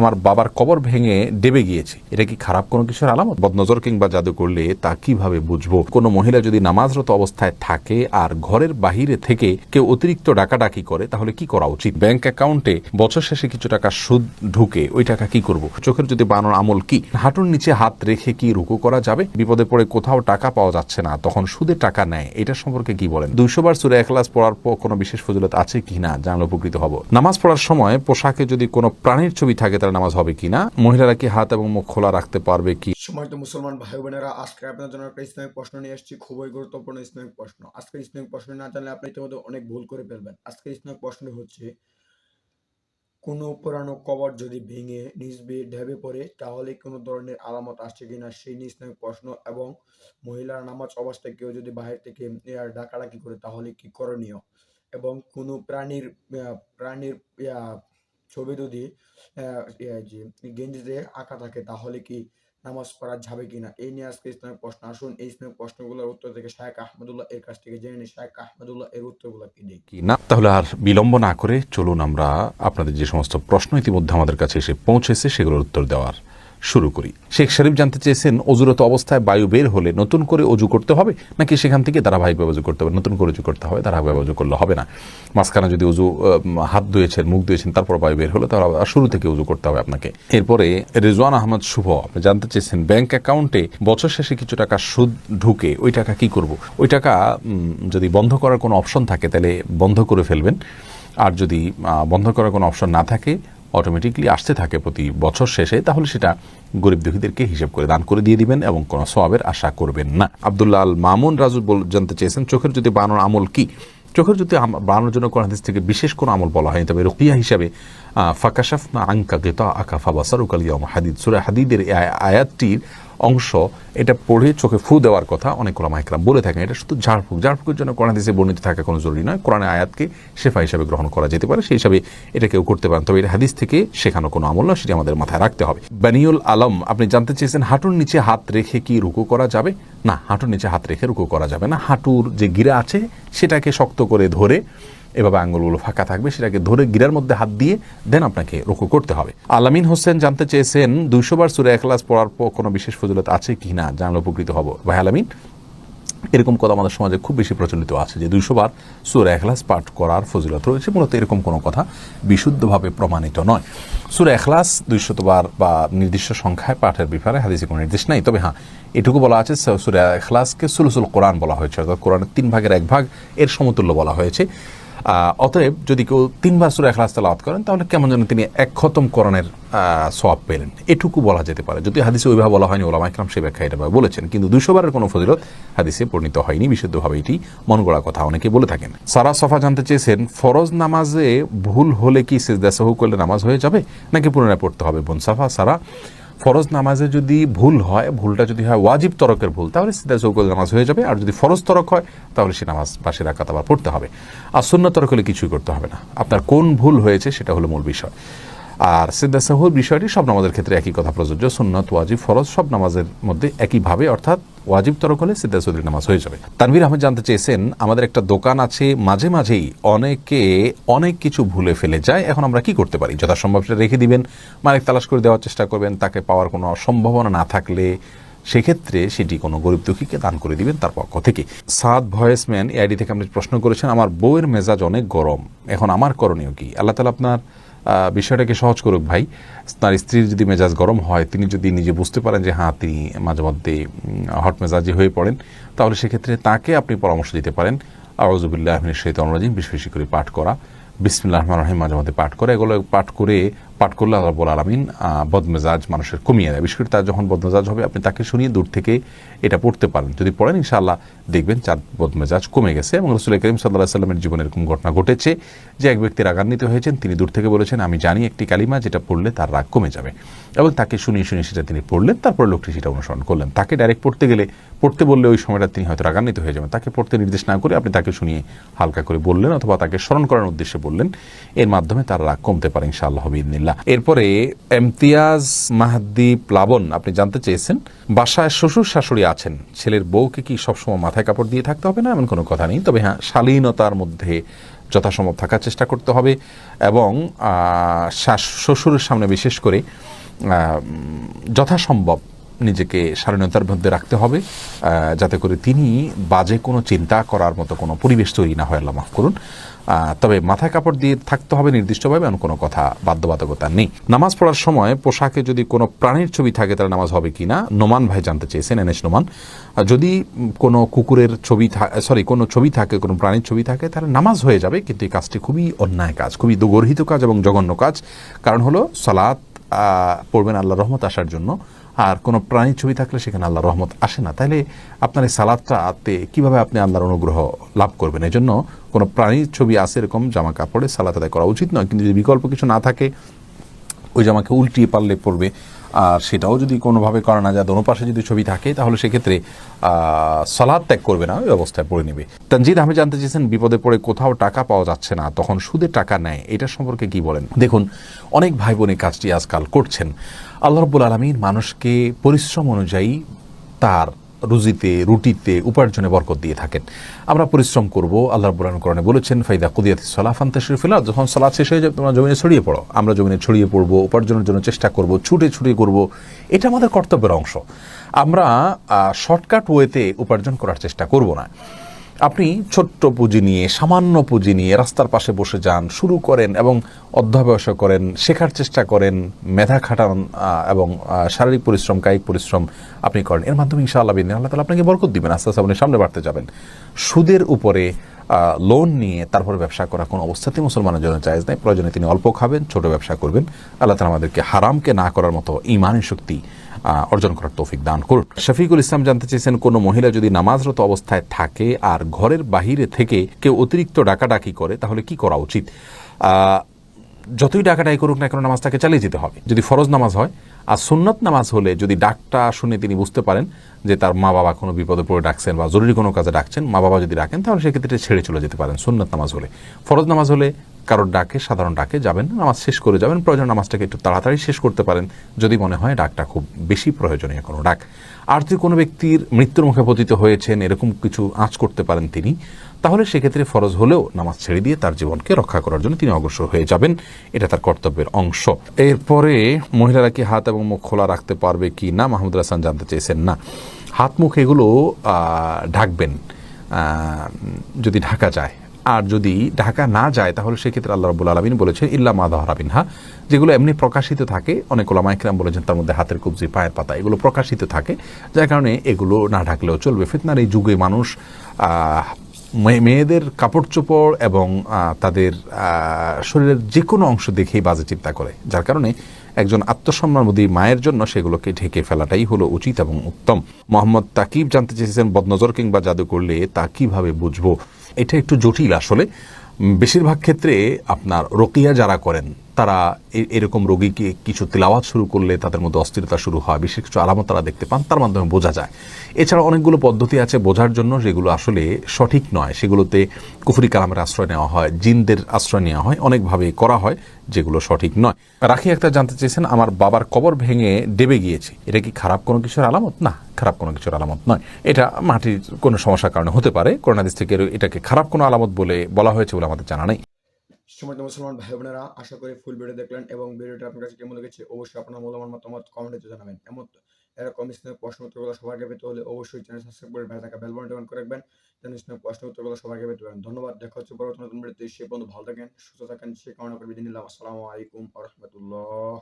আমার বাবার কবর ভেঙে ডেবে গিয়েছে। এটা কি খারাপ কোনো কিছুর আলামত? বদনজর কিংবা জাদু করলে তা কীভাবে বুঝব? কোনো মহিলা যদি নামাজরত অবস্থায় থাকে আর ঘরের বাহিরে থেকে কেউ অতিরিক্ত ডাকাডাকি করে, তাহলে কি করা উচিত? ব্যাংক অ্যাকাউন্টে বছর শেষে কিছু টাকা সুদ ঢুকে, ওই টাকা কি করব? চোখের যদি বানানোর আমল কি? হাঁটুর নিচে হাত রেখে কি রুকু করা যাবে? বিপদে পড়ে কোথাও টাকা পাওয়া যাচ্ছে না, তখন সুদে টাকা নেয়, এটা সম্পর্কে কি বলেন? দুইশো বার সুরে একলাস পড়ার পর কোনো বিশেষ ফজিলত আছে কি না জানলে উপকৃত হব। নামাজ পড়ার সময় পোশাকে যদি কোনো প্রাণীর ছবি থাকে তাহলে নামাজ হবে কিনা? মহিলারা কি হাত এবং মুখ খোলা রাখতে পারবে কি? সম্মানিত মুসলমান ভাই বোনেরা আজকে আপনার জন্য একটা ইসলামিক প্রশ্ন নিয়ে এসেছি, খুবই গুরুত্বপূর্ণ ইসলামিক প্রশ্ন। আজকের ইসলামিক প্রশ্ন না জানলে আপনি ইতিমধ্যে অনেক ভুল করে ফেলবেন। আজকের ইসলামিক প্রশ্ন হচ্ছে, কোনো পুরানো কবর যদি ভেঙে নিজ বেয়ে ঢেবে পড়ে, তাহলে কোনো ধরনের আলামত আসছে কিনা? সেই নিয়ে ইসলামিক প্রশ্ন। এবং মহিলার নামাজ অবস্থায় কেউ যদি বাহির থেকে ডাকাডাকি করে, তাহলে কি করণীয়? এবং কোনো প্রাণীর প্রাণীর ছবি যদি গেঞ্জিতে আঁকা থাকে, তাহলে কি নামাজ পড়া যাবে কিনা? এই নিয়ে আজকে ইসলামিক প্রশ্ন। আসুন, এই ইসলামিক প্রশ্নগুলোর উত্তর থেকে শায়েখ আহমদুল্লাহ এর কাছ থেকে জেনে নিই। শায়েখ আহমদুল্লাহ এর উত্তরগুলো কি দেখি? না, তাহলে আর বিলম্ব না করে চলুন আমরা আপনাদের যে সমস্ত প্রশ্ন ইতিমধ্যে আমাদের কাছে এসে পৌঁছেছে, সেগুলোর উত্তর দেওয়ার শুরু করি। শেখ শরীফ জানতে চেয়েছেন, অজুরত অবস্থায় বায়ু বের হলে নতুন করে অজু করতে হবে, নাকি সেখান থেকে ধারাবাহিকভাবে অজু করতে হবে? নতুন করে অজু করতে হবে ধারাবাহিকভাবে অজু করলে হবে না। মাঝখানে যদি অজু হাত ধুয়েছেন, মুখ ধুয়েছেন, তারপর বায়ু বের হলে তাহলে শুরু থেকে অজু করতে হবে আপনাকে। এরপরে রেজওয়ান আহমদ শুভ, আপনি জানতে চেয়েছেন, ব্যাংক অ্যাকাউন্টে বছর শেষে কিছু টাকা সুদ ঢুকে, ওই টাকা কি করব? ওই টাকা যদি বন্ধ করার কোনো অপশন থাকে, তাহলে বন্ধ করে ফেলবেন। আর যদি বন্ধ করার কোনো অপশন না থাকে অটোমেটিকলি আসতে থাকে প্রতি বছর শেষে, তাহলে সেটা গরিব দুঃখীদেরকে হিসেব করে দান করে দিয়ে দিবেন এবং কোনো সবাবের আশা করবেন না। আবদুল্লাহ আল মামুন রাজু জানতে চেয়েছেন, চোখের যদি বানানোর আমল কি? চোখের যদি বানানোর জন্য কোনো হাদিস থেকে বিশেষ কোনো আমল বলা হয়নি, তবে রুকিয়া হিসাবে ফাকাশাফ না আঙ্কা গেতা আকা ফাবাসার উকালিয়া হাদিদ। সুরা হাদিদের আয়াতটির অংশ, এটা পড়ে চোখে ফু দেওয়ার কথা অনেক ওলামা একরাম বলে থাকেন। এটা শুধু ঝাড়ফুঁক। ঝাড়ফুঁকের জন্য কোরআন হাদিসে বর্ণিত থাকা কোনো জরুরি নয়। কোরআনের আয়াতকে শেফা হিসাবে গ্রহণ করা যেতে পারে। সেই হিসাবে এটা কেউ করতে পারেন। তবে এটা হাদিস থেকে শেখানো কোনো আমল নয়, সেটি আমাদের মাথায় রাখতে হবে। বানিউল আলম, আপনি জানতে চেয়েছেন হাঁটুর নিচে হাত রেখে কি রুকু করা যাবে? না, হাঁটুর নিচে হাত রেখে রুকু করা যাবে না। হাঁটুর যে গিরা আছে, সেটাকে শক্ত করে ধরে এভাবে আঙ্গুলগুলো ফাঁকা থাকবে, সেটাকে ধরে গিরার মধ্যে হাত দিয়ে দেন আপনাকে রুকু করতে হবে। আলামিন হোসেন জানতে চেয়েছেন, দুইশো বার সুরে একলাস পড়ার পর কোনো বিশেষ ফজিলত আছে কি না জানলে উপকৃত হব। ভাই আলামিন এরকম কথা আমাদের সমাজে খুব বেশি প্রচলিত আছে যে দুইশো বার সুরে এখলাস পাঠ করার ফজিলত রয়েছে। মূলত এরকম কোনো কথা বিশুদ্ধভাবে প্রমাণিত নয়। সুরে এখলাস দুইশত বার বা নির্দিষ্ট সংখ্যায় পাঠের ব্যাপারে হাদিসে কোনো নির্দেশ নাই। তবে হ্যাঁ এটুকু বলা আছে সুরে এখলাসকে সুলুসুল কোরআন বলা হয়েছে। অর্থাৎ কোরআনের তিন ভাগের এক ভাগ এর সমতুল্য বলা হয়েছে। অতএব যদি কেউ তিনবার সুরে এখলাস তেলাওয়াত করেন, তাহলে কেমন যেন তিনি এক খতম করণের সওয়াব পেলেন। এটুকু বলা যেতে পারে। যদি হাদিসে ওইভাবে বলা হয়নি, ওলামা ইকরাম সে ব্যাখ্যা এটা বলেছেন, কিন্তু দুশো বারের কোনো ফজিলত হাদিসে পরিণত হয়নি। বিশুদ্ধভাবে এটি মন গড়া কথা অনেকে বলে থাকেন। সারা সফা জানতে চেয়েছেন, ফরজ নামাজে ভুল হলে কি সেজদা সহু করলে নামাজ হয়ে যাবে? নাকি পুনরায় পড়তে হবে বোন সাফা? সারা ফরজ নামাজে যদি ভুল হয়, ভুলটা যদি হয় ওয়াজিব তরকের ভুল, তাহলে সিদ্ধা চৌকল নামাজ হয়ে যাবে। আর যদি ফরজ তরক হয়, তাহলে সে নামাজ পাশে রাখাত আবার পড়তে হবে। আর শূন্য তরক হলে কিছুই করতে হবে না। আপনার কোন ভুল হয়েছে সেটা হলো মূল বিষয়। আর সিদ্ধা সাহুর বিষয়টি সব নামাজের ক্ষেত্রে একই কথা প্রযোজ্য। সুন্নত, ওয়াজিব, ফরজ সব নামাজের মধ্যে একইভাবে, অর্থাৎ ওয়াজিব তরক হলে সিদ্ধা সৌদির নামাজ হয়ে যাবে। তানভীর আহমেদ জানতে চেয়েছেন, আমাদের একটা দোকান আছে, মাঝে মাঝেই অনেকে অনেক কিছু ভুলে ফেলে যায়, এখন আমরা কি করতে পারি? যথাসম্ভব সেটা রেখে দিবেন, মালিক তালাশ করে দেওয়ার চেষ্টা করবেন, তাকে পাওয়ার কোনো সম্ভাবনা না থাকলে সেক্ষেত্রে সেটি কোনো গরিব দুঃখীকে দান করে দিবেন তার পক্ষ থেকে। সাদ ভয়েসম্যান এআইডি থেকে আপনি প্রশ্ন করেছেন, আমার বউয়ের মেজাজ অনেক গরম, এখন আমার করণীয় কি? আল্লাহ তালা আপনার বিষয়টাকে সহজ করুক ভাই। তার স্ত্রীর যদি মেজাজ গরম হয়, তিনি যদি নিজে বুঝতে পারেন যে হ্যাঁ তিনি মাঝে মধ্যে হট মেজাজি হয়ে পড়েন তাহলে সেক্ষেত্রে তাকে আপনি পরামর্শ দিতে পারেন। আউজুবিল্লাহ শৈত অনুরাজিম বেশি বেশি করে পাঠ করা। বিসমিল্লাহ রহমান রহিম, মাঝে মধ্যে পাঠ করা। এগুলো পাঠ করে পাঠ করলে আল্লাহ বল আলমিন বদমেজাজ মানুষের কমিয়ে দেয়। বিশেষ করে তার যখন বদমেজাজ হবে, আপনি তাকে শুনিয়ে দূর থেকে এটা পড়তে পারেন। যদি পড়েন, ইনশাআল্লাহ দেখবেন চার বদমেজাজ কমে গেছে এবং রসুল করিম সাল্লাহ সাল্লামের জীবনে এরকম ঘটনা ঘটেছে যে এক ব্যক্তি রাগান্বিত হয়েছেন, তিনি দূর থেকে বলেছেন, আমি জানি একটি কালিমা যেটা পড়লে তার রাগ কমে যাবে। এবং তাকে শুনিয়ে শুনিয়ে সেটা তিনি পড়লেন, তারপর লোকটি সেটা অনুসরণ করলেন। তাকে ডাইরেক্ট পড়তে গেলে, পড়তে বললে ওই সময়টা তিনি হয়তো রাগান্বিত হয়ে যাবেন। তাকে পড়তে নির্দেশ না করে আপনি তাকে শুনিয়ে হালকা করে বললেন অথবা তাকে স্মরণ করার উদ্দেশ্যে বললেন। এর মাধ্যমে তার রাগ কমতে পারে, ইনশাআল্লাহ হবিদিল্লাহ এরপরে এমতিয়াজ মাহাদ্দি প্লাবন, আপনি জানতে চেয়েছেন, বাসায় শ্বশুর শাশুড়ি আছেন, ছেলের বউকে কি সবসময় মাথায় কাপড় দিয়ে থাকতে হবে না? এমন কোনো কথা নেই। তবে হ্যাঁ শালীনতার মধ্যে যথাসম্ভব থাকার চেষ্টা করতে হবে এবং শ্বশুরের সামনে বিশেষ করে যথাসম্ভব নিজেকে স্বাধীনতার মধ্যে রাখতে হবে যাতে করে তিনি বাজে কোনো চিন্তা করার মতো কোনো পরিবেশ তৈরি না হয়। আল্লাহ মাফ করুন। তবে মাথায় কাপড় দিয়ে থাকতে হবে নির্দিষ্টভাবে, এমন কোনো কথা বাধ্যবাধকতা নেই। নামাজ পড়ার সময় পোশাকে যদি কোনো প্রাণীর ছবি থাকে, তাহলে নামাজ হবে কি না? নোমান ভাই জানতে চেয়েছেন, এনএস নোমান। যদি কোনো কুকুরের ছবি সরি কোনো ছবি থাকে, কোনো প্রাণীর ছবি থাকে, তাহলে নামাজ হয়ে যাবে, কিন্তু এই কাজটি খুবই অন্যায় কাজ, খুবই দুগর্হিত কাজ এবং জঘন্য কাজ। কারণ হলো সালাত পড়বেন আল্লাহ রহমত আসার জন্য। আর কোনো প্রাণীর ছবি থাকলে সেখানে আল্লাহ রহমত আসে না। তাহলে আপনার এই সালাদটা আতে কীভাবে আপনি আল্লাহর অনুগ্রহ লাভ করবেন? এই জন্য কোনো প্রাণীর ছবি আসে এরকম জামা কাপড়ে সালাদ আদায় করা উচিত নয়। কিন্তু যদি বিকল্প কিছু না থাকে, ওই জামাকে উল্টিয়ে পারলে পড়বে আর সেটাও যদি কোনোভাবে করা না যায়, দোনো পাশে যদি ছবি থাকে, তাহলে সেক্ষেত্রে সলাদ ত্যাগ করবে না ওই অবস্থায় পড়ে নেবে। তানজিদ আমি জানতে চেয়েছেন, বিপদে পড়ে কোথাও টাকা পাওয়া যাচ্ছে না, তখন সুদে টাকা নেয়, এটা সম্পর্কে কি বলেন? দেখুন, অনেক ভাই বোনের কাজটি আজকাল করছেন। আল্লাহ রব্বুল আলমীর মানুষকে পরিশ্রম অনুযায়ী তার রুজিতে, রুটিতে উপার্জনে বরকত দিয়ে থাকেন। আমরা পরিশ্রম করব, আল্লাহ রব্বুল করণে বলেছেন, ফাইদা কুদিয়াত সলাফান শরীফিলা যখন সলাফ শেষ হয়ে যাবে, তোমরা জমিনে ছড়িয়ে পড়ো। আমরা জমিনে ছড়িয়ে পড়ব, উপার্জনের জন্য চেষ্টা করব, ছুটে ছুটে করব। এটা আমাদের কর্তব্যের অংশ। আমরা শর্টকাট ওয়েতে উপার্জন করার চেষ্টা করব না। আপনি ছোট্ট পুঁজি নিয়ে, সামান্য পুঁজি নিয়ে রাস্তার পাশে বসে যান, শুরু করেন এবং অধ্যাবসায় করেন, শেখার চেষ্টা করেন, মেধা খাটান এবং শারীরিক পরিশ্রম, কায়িক পরিশ্রম আপনি করেন। এর মাধ্যমে ইনশাআল্লাহ বিদিন আল্লাহ আপনাকে বরকত দিবেন, আস্তে আস্তে আপনি সামনে বাড়তে যাবেন। সুদের উপরে লোন নিয়ে তারপরে ব্যবসা করা কোনো অবস্থাতেই মুসলমানের জন্য চাইজ নেই। প্রয়োজনে তিনি অল্প খাবেন, ছোট ব্যবসা করবেন। আল্লাহ তালা আমাদেরকে হারামকে না করার মতো ইমানের শক্তি অর্জন করার তৌফিক দান করুন। শফিকুল ইসলাম জানতে চেয়েছেন, কোনো মহিলা যদি নামাজরত অবস্থায় থাকে আর ঘরের বাহিরে থেকে কেউ অতিরিক্ত ডাকাডাকি করে, তাহলে কি করা উচিত? যতই ডাকাডাকি করুক না কেন নামাজটাকে চালিয়ে যেতে হবে। যদি ফরজ নামাজ হয় আর সুন্নত নামাজ হলে যদি ডাকটা শুনে তিনি বুঝতে পারেন যে তার মা বাবা কোনো বিপদে পড়ে ডাকছেন বা জরুরি কোনো কাজে ডাকছেন, মা বাবা যদি ডাকেন, তাহলে সেক্ষেত্রে ছেড়ে চলে যেতে পারেন সুন্নত নামাজ হলে। ফরজ নামাজ হলে কারোর ডাকে, সাধারণ ডাকে যাবেন, নামাজ শেষ করে যাবেন প্রয়োজন নামাজটাকে একটু তাড়াতাড়ি শেষ করতে পারেন। যদি মনে হয় ডাকটা খুব বেশি প্রয়োজনীয় কোনো ডাক। আর যদি কোনো ব্যক্তির মৃত্যুর মুখে পতিত হয়েছেন, এরকম কিছু আঁচ করতে পারেন তিনি, তাহলে সেক্ষেত্রে ফরজ হলেও নামাজ ছেড়ে দিয়ে তার জীবনকে রক্ষা করার জন্য তিনি অগ্রসর হয়ে যাবেন। এটা তার কর্তব্যের অংশ। এরপরে মহিলারা কি হাত এবং মুখ খোলা রাখতে পারবে কি না, মাহমুদ হাসান জানতে চেয়েছেন না। হাত মুখ এগুলো ঢাকবেন যদি ঢাকা যায়। আর যদি ঢাকা না যায়, তাহলে সেক্ষেত্রে আল্লাহ রবুল আলমিন বলেছেন, ইল্লা মাদা হরাবিনহা যেগুলো এমনি প্রকাশিত থাকে, অনেক ওলামাইকরাম বলেছেন, তার মধ্যে হাতের কবজি, পায়ের পাতা, এগুলো প্রকাশিত থাকে, যার কারণে এগুলো না ঢাকলেও চলবে। ফিতনার এই যুগে মানুষ মেয়ে- মেয়েদের কাপড় চোপড় এবং তাদের শরীরের যে কোনো অংশ দেখেই বাজে চিন্তা করে, যার কারণে একজন আত্মসম্মানবোধী মায়ের জন্য সেগুলোকে ঢেকে ফেলাটাই হলো উচিত এবং উত্তম। মোহাম্মদ তাকিব জানতে চেয়েছেন, বদনজর কিংবা জাদু করলে তা কীভাবে বুঝব? এটা একটু জটিল আসলে। বেশিরভাগ ক্ষেত্রে আপনার রোকিয়া যারা করেন তারা এরকম রোগীকে কিছু তেলাওয়াত শুরু করলে তাদের মধ্যে অস্থিরতা শুরু হয়, বিশেষ কিছু আলামত তারা দেখতে পান, তার মাধ্যমে বোঝা যায়। এছাড়া অনেকগুলো পদ্ধতি আছে বোঝার জন্য যেগুলো আসলে সঠিক নয়। সেগুলোতে কুফরি কালামের আশ্রয় নেওয়া হয়, জিনদের আশ্রয় নেওয়া হয়, অনেকভাবে করা হয় যেগুলো সঠিক নয়। রাখি একটা জানতে চেয়েছেন, আমার বাবার কবর ভেঙে ডেবে গিয়েছে। এটা কি খারাপ কোনো কিছুর আলামত? না, খারাপ কোনো কিছুর আলামত নয়। এটা মাটির কোনো সমস্যার কারণে হতে পারে। করোনাদিস থেকে এটাকে খারাপ কোনো আলামত বলে বলা হয়েছে বলে আমাদের জানা নেই। সময় মুসলমান ভাই বোনেরা আশা করি ফুল ভিডিও দেখলেন এবং ভিডিওটা আপনার কাছে কেমন লেগেছে অবশ্যই আপনার মূল্যবান মতামত কমেন্টে জানাবেন। এমন এরকম ইসলামিক প্রশ্ন উত্তরগুলো সবার পেতে হলে অবশ্যই চ্যানেল সাবস্ক্রাইব করে ভাই থাকা বেলবন অন করে রাখবেন। যেন ইসলামিক প্রশ্ন উত্তরগুলো সবার পেতে পারেন। ধন্যবাদ। দেখা হচ্ছে পরবর্তী নতুন ভিডিওতে সে বন্ধু ভালো থাকেন, সুস্থ থাকেন। সে কামনা করে নিলাম। আসসালামু আলাইকুম রহমতুল্লাহ।